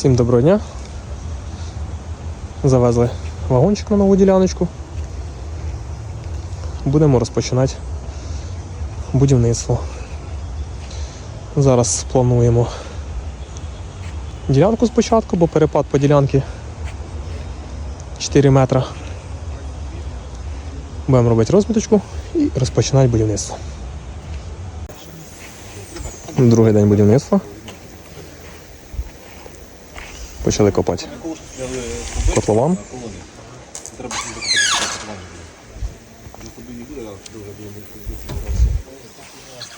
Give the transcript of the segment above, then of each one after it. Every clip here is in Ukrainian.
Всім доброго дня. Завезли вагончик на нову діляночку. Будемо розпочинати будівництво. Зараз плануємо ділянку спочатку, бо перепад по ділянці 4 метра. Будемо робити розміточку і розпочинати будівництво. Другий день будівництва. Почали копати котлован.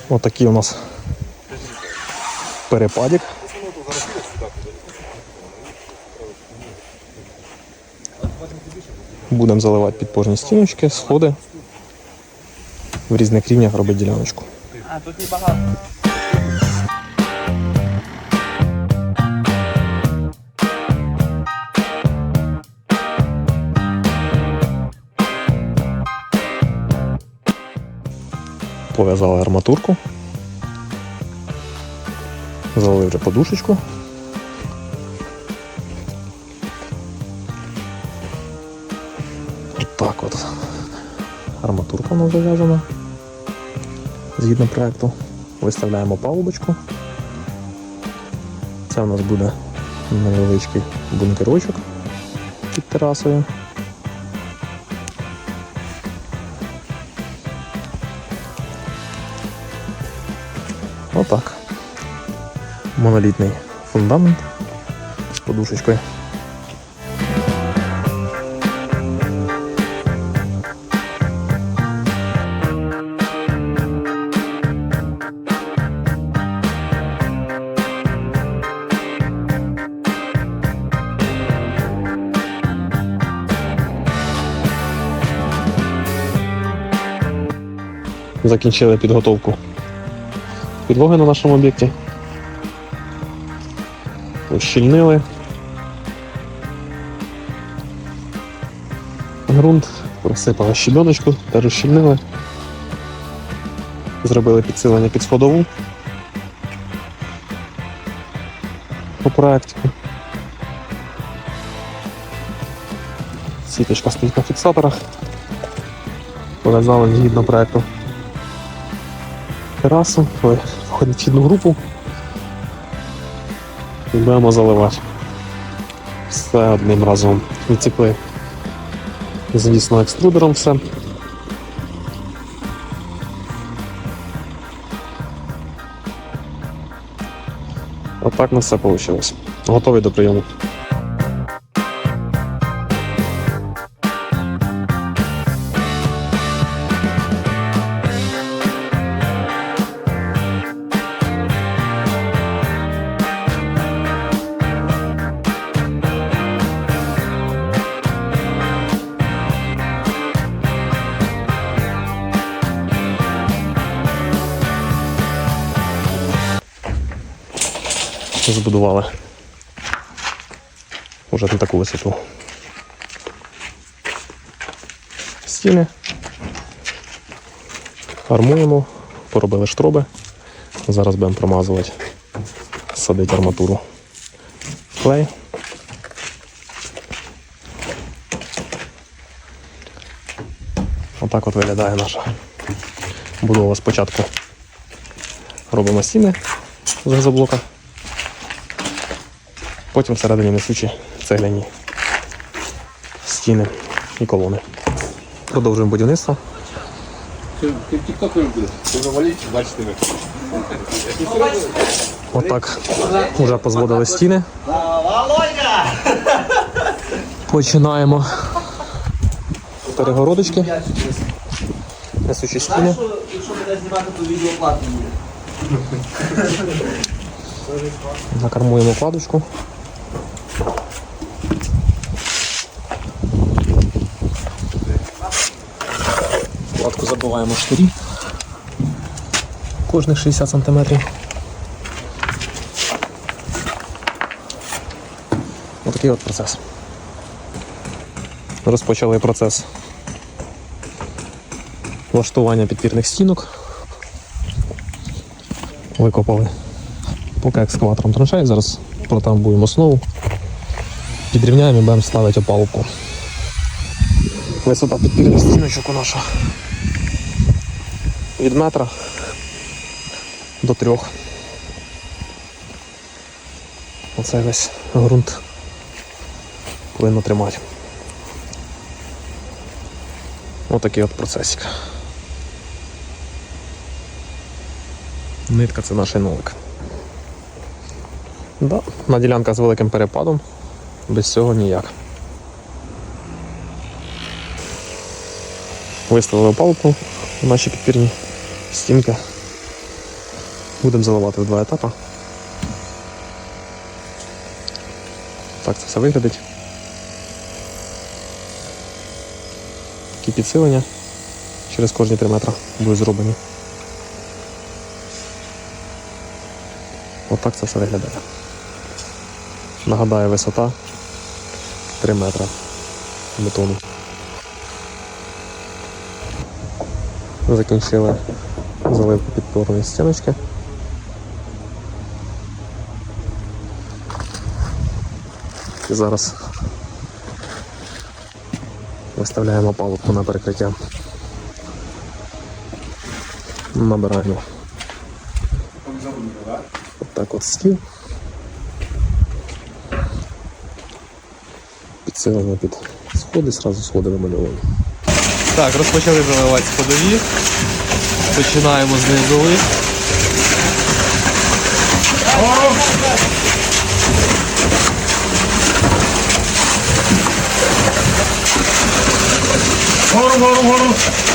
Отакий у нас перепадик. Будемо заливати підпорні стіночки, сходи. В різних рівнях робити діляночку. А, тут небагато. Пов'язали арматурку. Залили вже подушечку. От так от. Арматурка у нас зав'язана. Згідно проекту. Виставляємо палубочку. Це у нас буде невеличкий бункерочок під терасою. Отак. Монолітний фундамент з подушечкою. Закінчили підготовку підлоги на нашому об'єкті. Ущільнили. Грунт просипали щебеночку, теж ущільнили. Зробили підсилення під сходову. По проекту. Сіточка стоїть на фіксаторах. Пов'язали згідно проекту терасу, ой, входить в одну групу і будемо заливати. Все одним разом. Відцікли, звісно, екструдером все. Отак на все вийшло. Готові до прийому. Збудували уже на таку висоту. Стіни. Армуємо, поробили штроби. Зараз будемо промазувати, садити арматуру. Клей. Отак от виглядає наша будова спочатку. Робимо стіни з газоблока. Потім всередині несучі цегляні стіни і колони. Продовжуємо будівництво. Отак вже позводили стіни. Починаємо перегородочки, несучі стіни. Накармуємо кладочку. Кладку забиваємо штирі. Кожних 60 см. Отакий от процес. Розпочали процес влаштування підпірних стінок. Викопали поки екскаватором траншеї, зараз протамбуємо основу, підрівняємо і будемо ставити опалубку. Висота підпірних стіночок у наша від метра до трьох. Оце весь ґрунт повинно тримати. Отакий от процесик. Нитка це наш нолик. Да, на ділянка з великим перепадом. Без цього ніяк. Виставили палку у наші підпірні стінки. Будемо заливати в два етапи. Так це все виглядить. Такі підсилення через кожні 3 метри будуть зроблені. Отак це все виглядає. Нагадаю, висота 3 метри бетону. Закінчили заливку підпорної стіночки. І зараз виставляємо палубку на перекриття. Набираємо отак от стіл. Підсилимо під сходи, зразу сходи вимальовуємо. Так, розпочали заливати сходові. Починаємо з низових. гору, а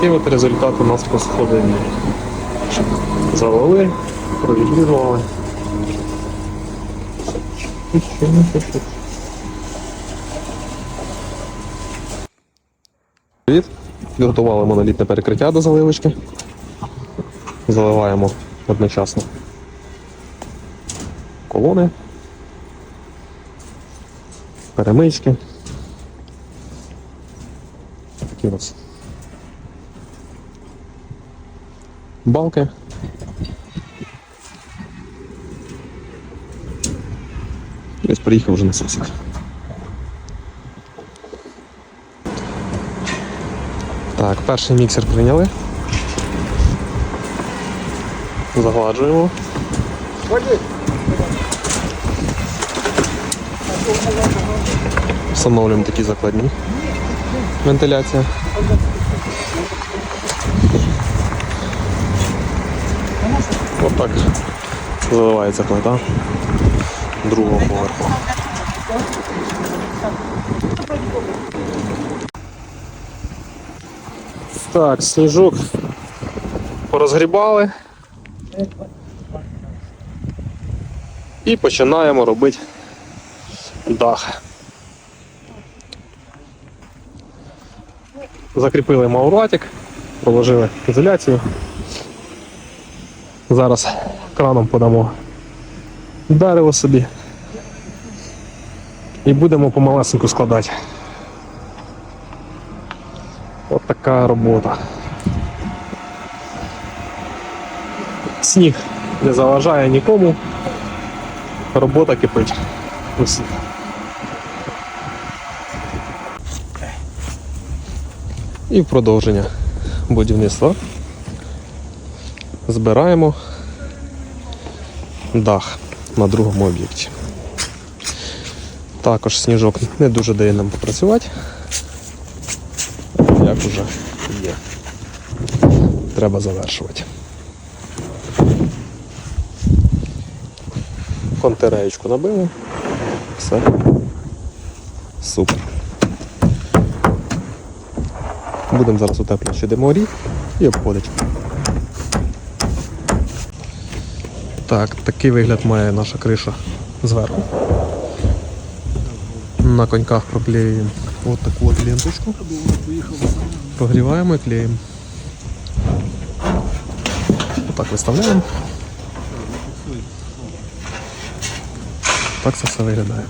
такий от результат у нас по сходині. Завели, провітрювали. Привіт. Підготували монолітне перекриття до заливочки. Заливаємо одночасно колони, перемички. Такі у нас балки. Ось приїхав вже насосик. Так, перший міксер прийняли. Загладжуємо. Встановлюємо такі закладні. Вентиляція. Отак заливається плита другого поверху. Так, сніжок порозгрібали. І починаємо робити дах. Закріпили мауратик, положили ізоляцію. Зараз краном подамо дерево собі. І будемо помалесеньку складати. От така робота. Сніг не заважає нікому. Робота кипить. Усіх. І в продовження будівництва збираємо дах на другому об'єкті. Також сніжок не дуже дає нам попрацювати. Як уже є. Треба завершувати. Контереєчку набили. Все. Супер. Будемо зараз утеплювати ще диморі і обходити. Так, такий вигляд має наша криша зверху. На коньках проклеюємо от таку от ленточку. Прогріваємо і клеїмо. виставляємо. Так це все виглядає.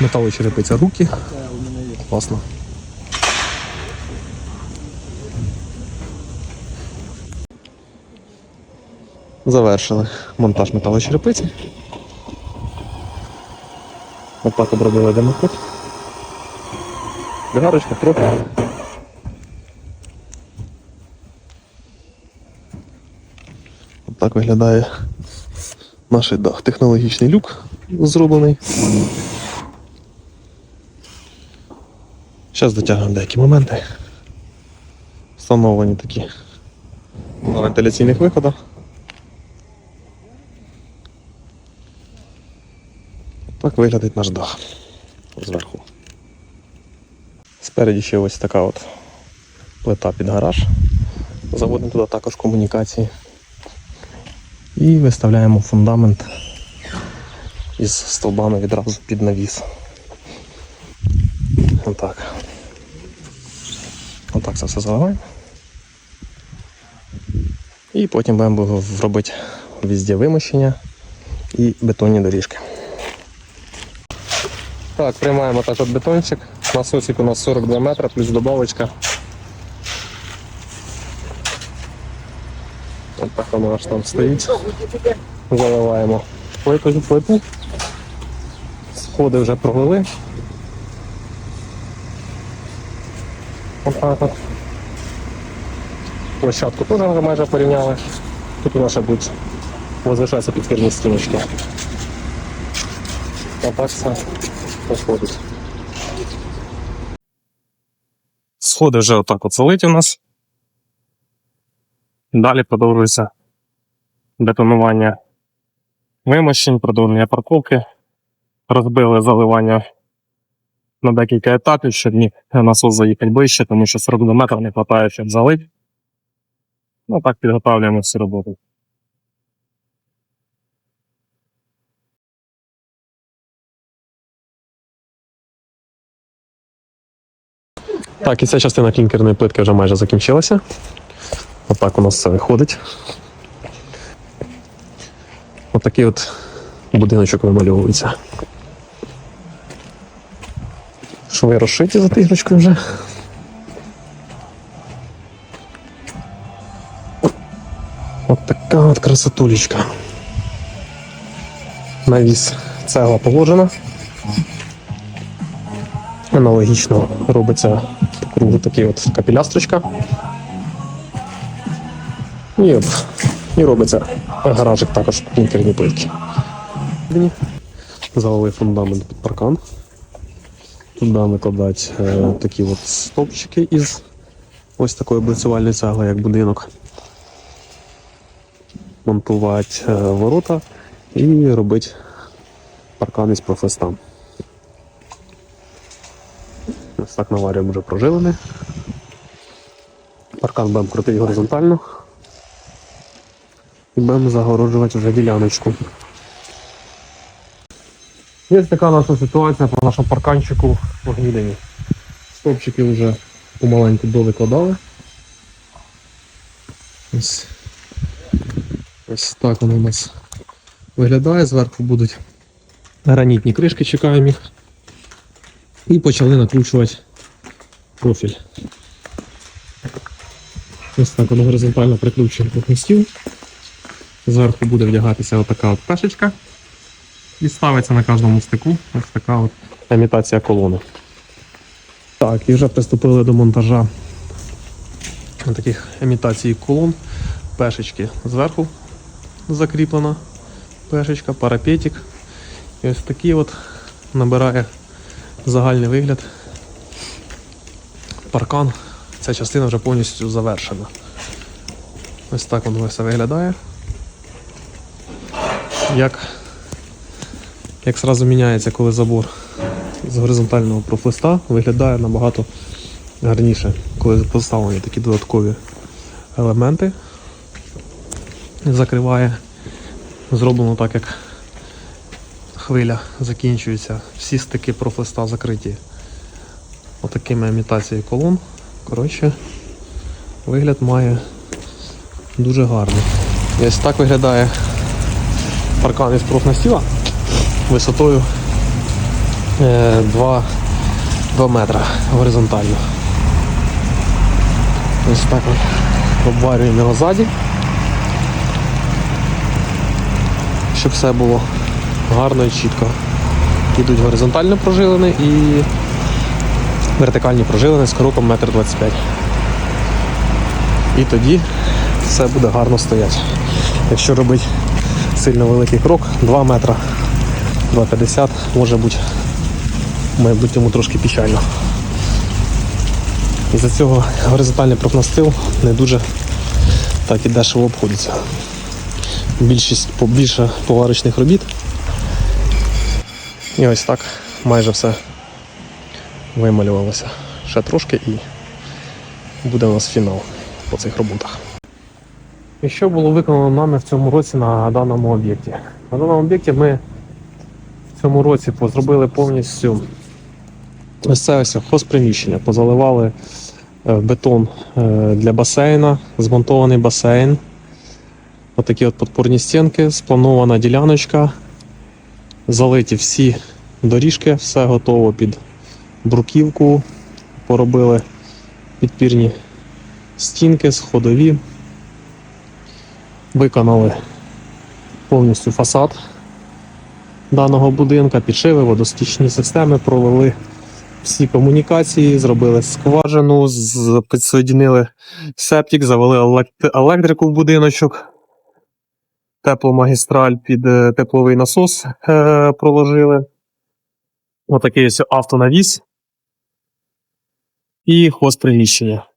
Металові черепиця руки. Класно. Завершили монтаж металочерепиці. Отак обробили димоход. Дигарочка трохи. Отак виглядає наш да, технологічний люк зроблений. Зараз дотягнемо деякі моменти. Встановлені такі на вентиляційних виходах. Так виглядить наш дах зверху. Спереді ще ось така от плита під гараж. Заводимо туди також комунікації. І виставляємо фундамент із стовбами відразу під навіс. Отак. Отак це все заливаємо. І потім будемо робити везде вимощення і бетонні доріжки. Так, приймаємо так от бетончик. Насосик у нас 42 метри, плюс добавочка. От так воно аж там стоїть. Заливаємо плиту, плиту. Сходи вже провели. Отак от. Площадку теж майже порівняли. Тут у нас ще будуть возвишатися підкірні стіночки. Отак все проходить. Сходи вже отак от залиті у нас. Далі продовжується бетонування вимощень, продовження парковки. Розбили заливання на декілька етапів, щоб міг насос заїхати ближче, тому що 42 метрів не вистачає, щоб залити. Ну так підготовлюємо всю роботу. Так, і ця частина клінкерної плитки вже майже закінчилася. Отак у нас все виходить. Отакий от будиночок вимальовується. Шви розшиті за тигрочкою вже. От така от красотулечка. Навіс цегла положена. Аналогічно робиться кругу такий от капілястрочка. І, от, і робиться гаражик також клінкерні плитки. Залили фундамент під паркан. Туди викладати е, такі от стовпчики із ось такої облицювальної цегли, як будинок. Монтувати е, ворота і робити паркан із профестам. Ось так наварюємо вже прожилини. Паркан будемо крутити горизонтально. І будемо загороджувати вже діляночку. Є така наша ситуація по нашому парканчику в Гнідині. Стовпчики вже помаленьку довикладали. Ось. Ось так воно у нас виглядає. Зверху будуть гранітні кришки, чекаємо їх. І почали накручувати профіль. Ось так воно горизонтально прикручуємо до хрестів. Зверху буде вдягатися отака от пешечка. І ставиться на кожному стику ось така от імітація колони. Так, і вже приступили до монтажа таких імітацій колон. Пешечки зверху закріплена пешечка, парапетик. І ось такий от набирає загальний вигляд. Паркан. Ця частина вже повністю завершена. Ось так воно все виглядає. Як, як зразу міняється, коли забор з горизонтального профлиста виглядає набагато гарніше, коли поставлені такі додаткові елементи. Закриває. Зроблено так, як хвиля закінчується. Всі стики профлиста закриті отакими імітацією колон. Коротше, вигляд має дуже гарний. Ось так виглядає паркан із профнастіла висотою е, 2, 2 метра горизонтально. Ось так обварюємо його ззаді, щоб все було гарно і чітко. Йдуть горизонтально прожилини і вертикальні прожилини з кроком 1,25 м. І тоді все буде гарно стояти. Якщо робити сильно великий крок, 2 метра, 2,50 може бути в майбутньому трошки печально. Із-за цього горизонтальний профнастил не дуже так і дешево обходиться. Більшість, більше поварочних робіт. І ось так майже все вималювалося. Ще трошки і буде у нас фінал по цих роботах. І що було виконано нами в цьому році на даному об'єкті? На даному об'єкті ми в цьому році зробили повністю ось це хозприміщення, позаливали е, бетон е, для басейна, змонтований басейн. Отакі от подпорні стінки, спланована діляночка, залиті всі доріжки, все готово під бруківку, поробили підпірні стінки, сходові, виконали повністю фасад даного будинка, підшиви, водостічні системи, провели всі комунікації, зробили скважину, підсоєдинили септик, завели електрику в будиночок, тепломагістраль під е, тепловий насос е, проложили. Отакий ось автонавіс і хозприміщення.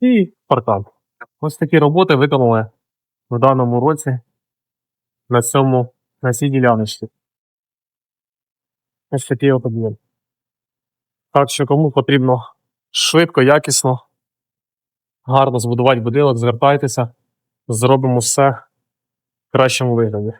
І паркан. Ось такі роботи виконали в даному році на цьому на цій діляночці. Ось такий от об'єм. Так що кому потрібно швидко, якісно, гарно збудувати будинок, звертайтеся, зробимо все в кращому вигляді.